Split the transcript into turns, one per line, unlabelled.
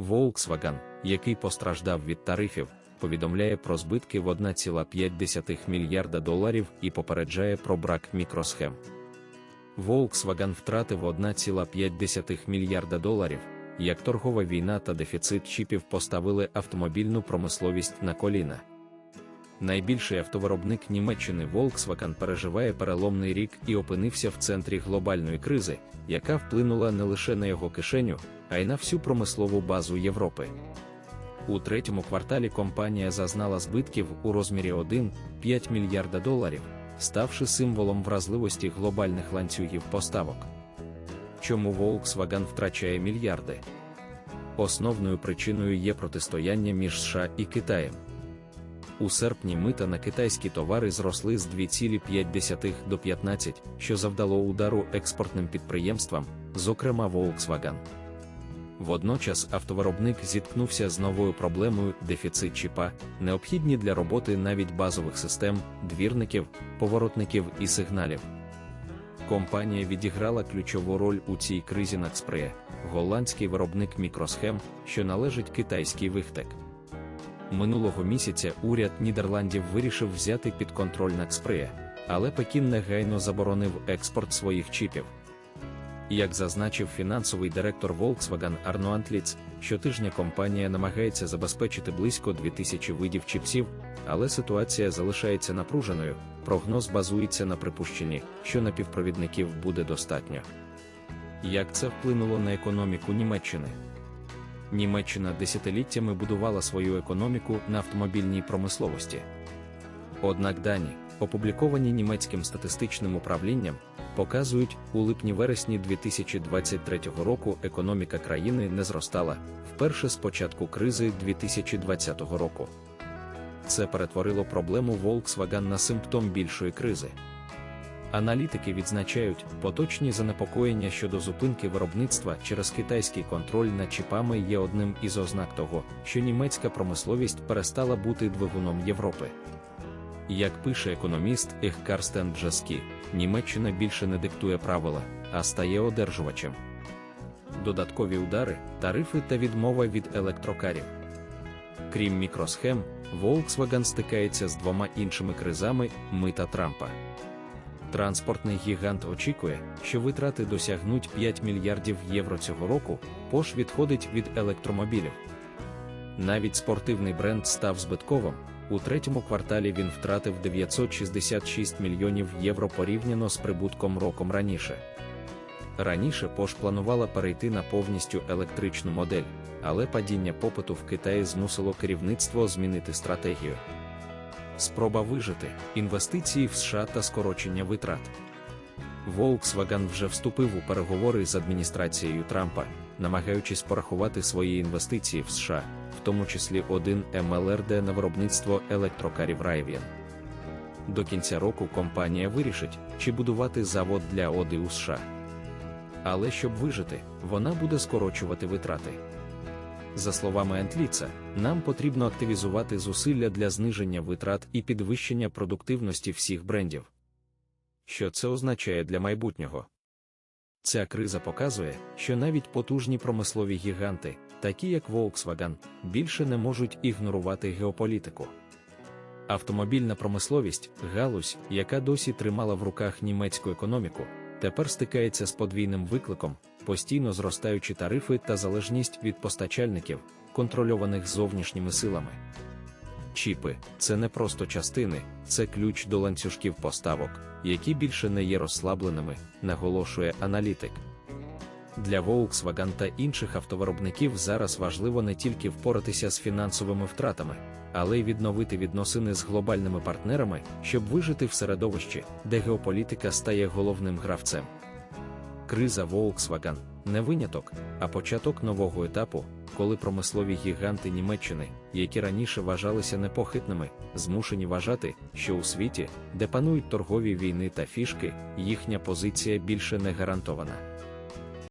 Volkswagen, який постраждав від тарифів, повідомляє про збитки в 1,5 мільярда доларів і попереджає про брак мікросхем. Volkswagen втратив 1,5 мільярда доларів, як торгова війна та дефіцит чіпів поставили автомобільну промисловість на коліна. Найбільший автовиробник Німеччини Volkswagen переживає переломний рік і опинився в центрі глобальної кризи, яка вплинула не лише на його кишеню, а й на всю промислову базу Європи. У третьому кварталі компанія зазнала збитків у розмірі 1,5 мільярда доларів, ставши символом вразливості глобальних ланцюгів поставок. Чому Volkswagen втрачає мільярди? Основною причиною є протистояння між США і Китаєм. У серпні мита на китайські товари зросли з 2,5 до 15, що завдало удару експортним підприємствам, зокрема Volkswagen. Водночас автовиробник зіткнувся з новою проблемою дефіцит чіпа, необхідні для роботи навіть базових систем, двірників, поворотників і сигналів. Компанія відіграла ключову роль у цій кризі Нацпреє, голландський виробник мікросхем, що належить китайський вихтек. Минулого місяця уряд Нідерландів вирішив взяти під контроль Накспрея, але Пекін негайно заборонив експорт своїх чіпів. Як зазначив фінансовий директор Volkswagen Арно Антліц, щотижня компанія намагається забезпечити близько 2000 видів чіпсів, але ситуація залишається напруженою. Прогноз базується на припущенні, що напівпровідників буде достатньо. Як це вплинуло на економіку Німеччини? Німеччина десятиліттями будувала свою економіку на автомобільній промисловості. Однак дані, опубліковані німецьким статистичним управлінням, показують, у липні-вересні 2023 року економіка країни не зростала вперше з початку кризи 2020 року. Це перетворило проблему Volkswagen на симптом більшої кризи. Аналітики відзначають, поточні занепокоєння щодо зупинки виробництва через китайський контроль над чіпами є одним із ознак того, що німецька промисловість перестала бути двигуном Європи. Як пише економіст Ех Карстен Джаскі, Німеччина більше не диктує правила, а стає одержувачем. Додаткові удари, тарифи та відмова від електрокарів. Крім мікросхем, Volkswagen стикається з двома іншими кризами мита Трампа. Транспортний гігант очікує, що витрати досягнуть 5 мільярдів євро цього року, Пош відходить від електромобілів. Навіть спортивний бренд став збитковим. У третьому кварталі він втратив 966 мільйонів євро порівняно з прибутком роком раніше. Раніше Пош планувала перейти на повністю електричну модель, але падіння попиту в Китаї змусило керівництво змінити стратегію. Спроба вижити, інвестиції в США та скорочення витрат. Volkswagen вже вступив у переговори з адміністрацією Трампа, намагаючись порахувати свої інвестиції в США, в тому числі один МЛРД на виробництво електрокарів Rivian. До кінця року компанія вирішить, чи будувати завод для Оди у США. Але щоб вижити, вона буде скорочувати витрати. За словами Ентліца, нам потрібно активізувати зусилля для зниження витрат і підвищення продуктивності всіх брендів. Що це означає для майбутнього? Ця криза показує, що навіть потужні промислові гіганти, такі як Volkswagen, більше не можуть ігнорувати геополітику. Автомобільна промисловість, галузь, яка досі тримала в руках німецьку економіку, тепер стикається з подвійним викликом, постійно зростаючі тарифи та залежність від постачальників, контрольованих зовнішніми силами. Чіпи це не просто частини, це ключ до ланцюжків поставок, які більше не є розслабленими, наголошує аналітик. Для Volkswagen та інших автовиробників зараз важливо не тільки впоратися з фінансовими втратами, але й відновити відносини з глобальними партнерами, щоб вижити в середовищі, де геополітика стає головним гравцем. Криза Volkswagen не виняток, а початок нового етапу, коли промислові гіганти Німеччини, які раніше вважалися непохитними, змушені вважати, що у світі, де панують торгові війни та фішки, їхня позиція більше не гарантована.